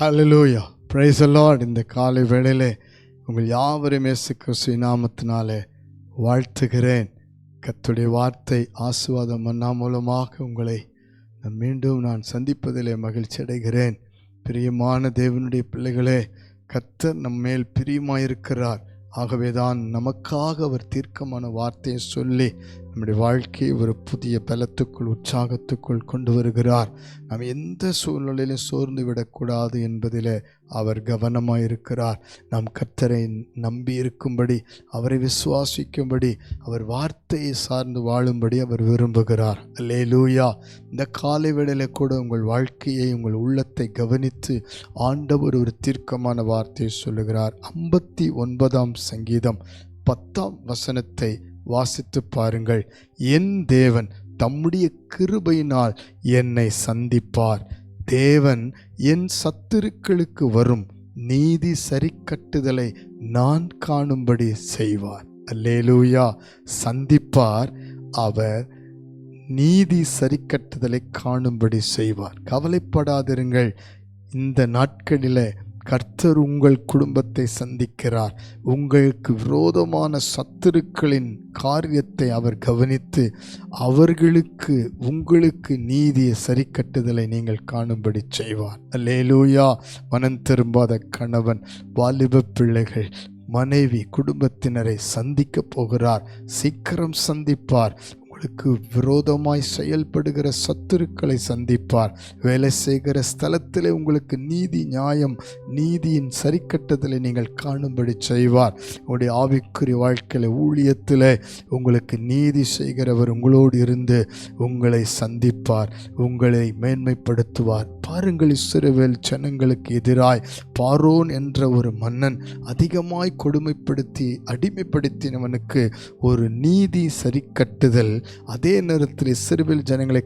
Hallelujah praise the இந்த காலை வேளையிலே உங்கள் யாவரையும் இயேசு கிறிஸ்து வாழ்த்துகிறேன். கத்துடைய வார்த்தை ஆசுவாதம் மன்னா மூலமாக உங்களை நான் மீண்டும் நான் சந்திப்பதிலே மகிழ்ச்சி அடைகிறேன். பிரியமான தேவனுடைய பிள்ளைகளே கத்தர் நம்ம மேல் பிரியமாயிருக்கிறார். ஆகவே தான் நமக்காக அவர் தீர்க்கமான வார்த்தையை சொல்லி நம்முடைய வாழ்க்கையை ஒரு புதிய பலத்துக்குள் உற்சாகத்துக்குள் கொண்டு வருகிறார். நாம் எந்த சூழ்நிலையிலும் சோர்ந்து விடக்கூடாது என்பதிலே அவர் கவனமாக இருக்கிறார் நாம் கர்த்தரை நம்பி இருக்கும்படி அவரை விசுவாசிக்கும்படி அவர் வார்த்தையை சார்ந்து வாழும்படி அவர் விரும்புகிறார். அல்லே லூயா இந்த காலை வேளையில் கூட உங்கள் வாழ்க்கையை உங்கள் உள்ளத்தை கவனித்து ஆண்டவர் ஒரு தீர்க்கமான வார்த்தையை சொல்லுகிறார். ஐம்பத்தி ஒன்பதாம் சங்கீதம் பத்தாம் வசனத்தை வாசித்து பாருங்கள். என் தேவன் தம்முடைய கிருபையினால் என்னை சந்திப்பார். தேவன் என் சத்துருக்களுக்கு வரும் நீதி சரிக்கட்டுதலை நான் காணும்படி செய்வார். அல்லேலூயா. சந்திப்பார். அவர் நீதி சரிக்கட்டுதலை காணும்படி செய்வார். கவலைப்படாதிருங்கள். இந்த நாட்களில் கர்த்தர் உங்கள் குடும்பத்தை சந்திக்கிறார். உங்களுக்கு விரோதமான சத்துருக்களின் காரியத்தை அவர் கவனித்து அவர்களுக்கு உங்களுக்கு நீதியை சரிக்கட்டுதலை நீங்கள் காணும்படி செய்வார். லேலூயா மனம் திரும்பாத கணவன் வாலிப பிள்ளைகள் மனைவி குடும்பத்தினரை சந்திக்க போகிறார். சீக்கிரம் சந்திப்பார். உங்களுக்கு விரோதமாய் செயல்படுகிற சத்துருக்களை சந்திப்பார். வேலை செய்கிற ஸ்தலத்திலே உங்களுக்கு நீதி நியாயம் நீதியின் சரிக்கட்டுதலை நீங்கள் காணும்படி செய்வார். உங்களுடைய ஆவிக்குரிய வாழ்க்கையில் ஊழியத்தில் உங்களுக்கு நீதி செய்கிறவர் உங்களோடு இருந்து உங்களை சந்திப்பார். உங்களை மேன்மைப்படுத்துவார். பாருங்கள் இஸ்ரவேல் ஜனங்களுக்கு எதிராய் பாரோன் என்ற ஒரு மன்னன் அதிகமாய் கொடுமைப்படுத்தி அடிமைப்படுத்தினவனுக்கு ஒரு நீதி சரிக்கட்டுதல் அதே நேரத்தில் இஸ்ரேல் ஜனங்களை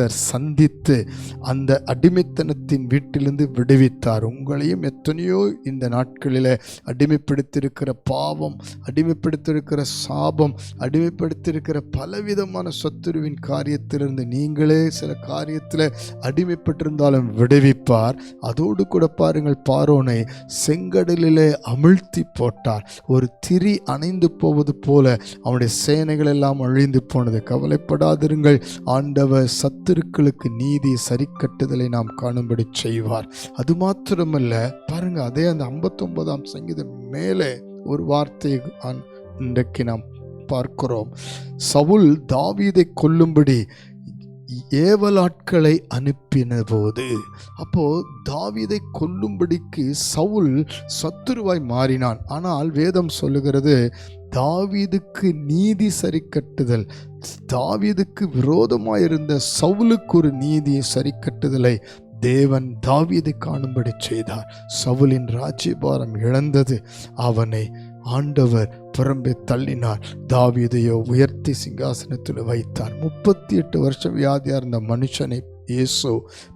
கர்த்தர் சந்தித்து அந்த அடிமைத்தனத்தின் வீட்டிலிருந்து விடுவித்தார். உங்களையும் எத்தனையோ இந்த நாட்களில் அடிமைப்படுத்தியிருக்கிற பாவம் அடிமைப்படுத்தியிருக்கிற சாபம் அடிமைப்படுத்தியிருக்கிற பலவிதமான சத்துருவின் காரியத்திலிருந்து நீங்களே சில காரியத்தில் அடிமைப்பட்டிருந்தாலும் விடுவிப்பார். அதோடு கூட பாருங்கள் பாரோனை செங்கடலிலே அமிழ்த்தி போட்டார். ஒரு திரி அணைந்து போவது போல அவனுடைய சேனைகள் எல்லாம் அழிந்து போனது. கவலைப்படாதிருங்கள் ஆண்டவர் சத்துருக்களுக்கு நீதி சரிக்கட்டுதலை நாம் காணும்படி செய்வார். அது மாத்திரமல்ல பாருங்க அதே அந்த ஐம்பத்தொன்பதாம் சங்கீதம் மேலே ஒரு வார்த்தை இன்றைக்கு நாம் பார்க்கிறோம். சவுல் தாவீதை கொல்லும்படி ஏவலாட்களை அனுப்பின போது அப்போ தாவீதை கொல்லும்படிக்கு சவுல் சத்துருவாய் மாறினான். ஆனால் வேதம் சொல்லுகிறது தாவீதுக்கு நீதி சரி கட்டுதல் தாவீதுக்கு விரோதமாயிருந்த சவுலுக்கு ஒரு நீதி சரி கட்டுதலை தேவன் தாவீது காணும்படி செய்தார். சவுலின் ராஜ்யபாரம் இழந்தது. அவனை ஆண்டவர் புறம்பே தள்ளினார். தாவீதையோ உயர்த்தி சிங்காசனத்தில் வைத்தார். முப்பத்தி எட்டு வருஷம் வியாதியாக இருந்த மனுஷனை இயேசு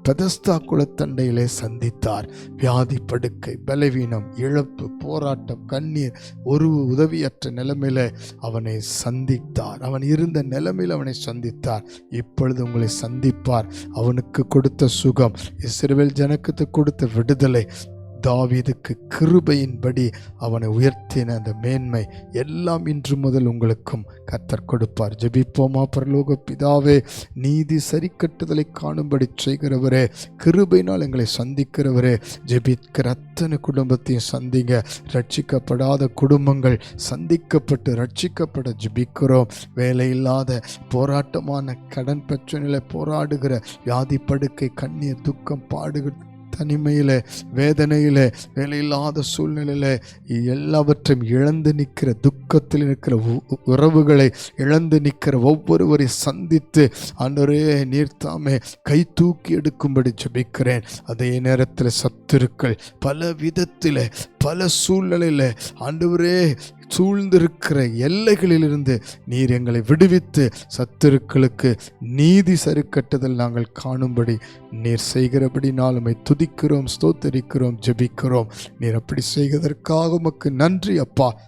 பெதஸ்தா குளத்தண்டையிலே சந்தித்தார். வியாதி படுக்கை பலவீனம் இழப்பு போராட்டம் கண்ணீர் ஒரு உதவியற்ற நிலைமையில அவனை சந்தித்தார். அவன் இருந்த நிலைமையில் அவனை சந்தித்தார். இப்பொழுது உங்களை சந்திப்பார். அவனுக்கு கொடுத்த சுகம் இஸ்ரேல் ஜனக்கத்துக்கு கொடுத்த விடுதலை தாவீதுக்கு கிருபையின்படி அவனை உயர்த்தின அந்த மேன்மை எல்லாம் இன்று முதல் உங்களுக்கும் கத்தர் கொடுப்பார். ஜபிப்போமா பரலோக பிதாவே நீதி சரி கட்டுதலை காணும்படி செய்கிறவரே கிருபையினால் எங்களை சந்திக்கிறவரே ஜெபிக்கிற அத்தனை குடும்பத்தையும் சந்திங்க. ரட்சிக்கப்படாத குடும்பங்கள் சந்திக்கப்பட்டு ரட்சிக்கப்பட ஜெபிக்கிறோம். வேலையில்லாத போராட்டமான கடன் பிரச்சனையில் போராடுகிற வியாதி படுக்கை கண்ணீர் துக்கம் பாடுகிற தனிமையில் வேதனையில் வேலையில்லாத சூழ்நிலையில் எல்லாவற்றையும் இழந்து நிற்கிற துக்கத்தில் இருக்கிற உறவுகளை இழந்து நிற்கிற ஒவ்வொருவரை சந்தித்து அன்றரே நீர்த்தாமே கை தூக்கி எடுக்கும்படி ஜபிக்கிறேன். அதே நேரத்தில் சத்துருக்கள் பல விதத்தில் பல சூழ்நிலையில் ஆண்டவரே சூழ்ந்திருக்கிற எல்லைகளிலிருந்து நீர் எங்களை விடுவித்து சத்துருக்களுக்கு நீதி சரிக்கட்டுதல் நாங்கள் காணும்படி நீர் செய்கிறபடி நாளுமை துதிக்கிறோம் ஸ்தோத்தரிக்கிறோம் ஜெபிக்கிறோம். நீர் அப்படி செய்வதற்காக உமக்கு நன்றி அப்பா.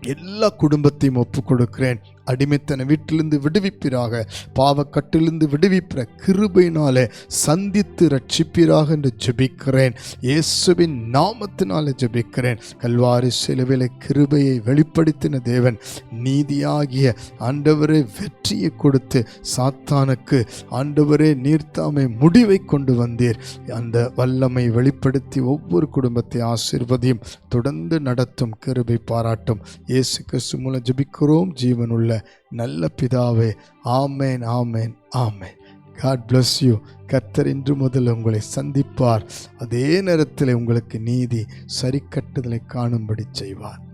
எல்லா குடும்பத்தையும் ஒப்பு கொடுக்கிறேன் அடிமைத்தன வீட்டிலிருந்து விடுவிப்பிறாக பாவக்கட்டிலிருந்து விடுவிப்பிற கிருபையினாலே சந்தித்து ரட்சிப்பீராக என்று ஜெபிக்கிறேன். இயேசுவின் நாமத்தினாலே ஜெபிக்கிறேன். கல்வாரி சிலுவில கிருபையை வெளிப்படுத்தின தேவன் நீதியாகிய ஆண்டவரே வெற்றியை கொடுத்து சாத்தானுக்கு ஆண்டவரே நீர்த்தாமை முடிவை கொண்டு வந்தீர். அந்த வல்லமை வெளிப்படுத்தி ஒவ்வொரு குடும்பத்தை ஆசிர்வதியும் தொடர்ந்து நடத்தும் கிருபை பாராட்டும். இயேசு கிறிஸ்து மூலம் ஜபிக்கிறோம். ஜீவனுள்ள நல்ல பிதாவே ஆமேன் ஆமேன் ஆமேன். காட் பிளஸ் யூ கர்த்தர் இன்று முதல் உங்களை சந்திப்பார். அதே நேரத்தில் உங்களுக்கு நீதி சரி கட்டுதலை காணும்படி செய்வார்.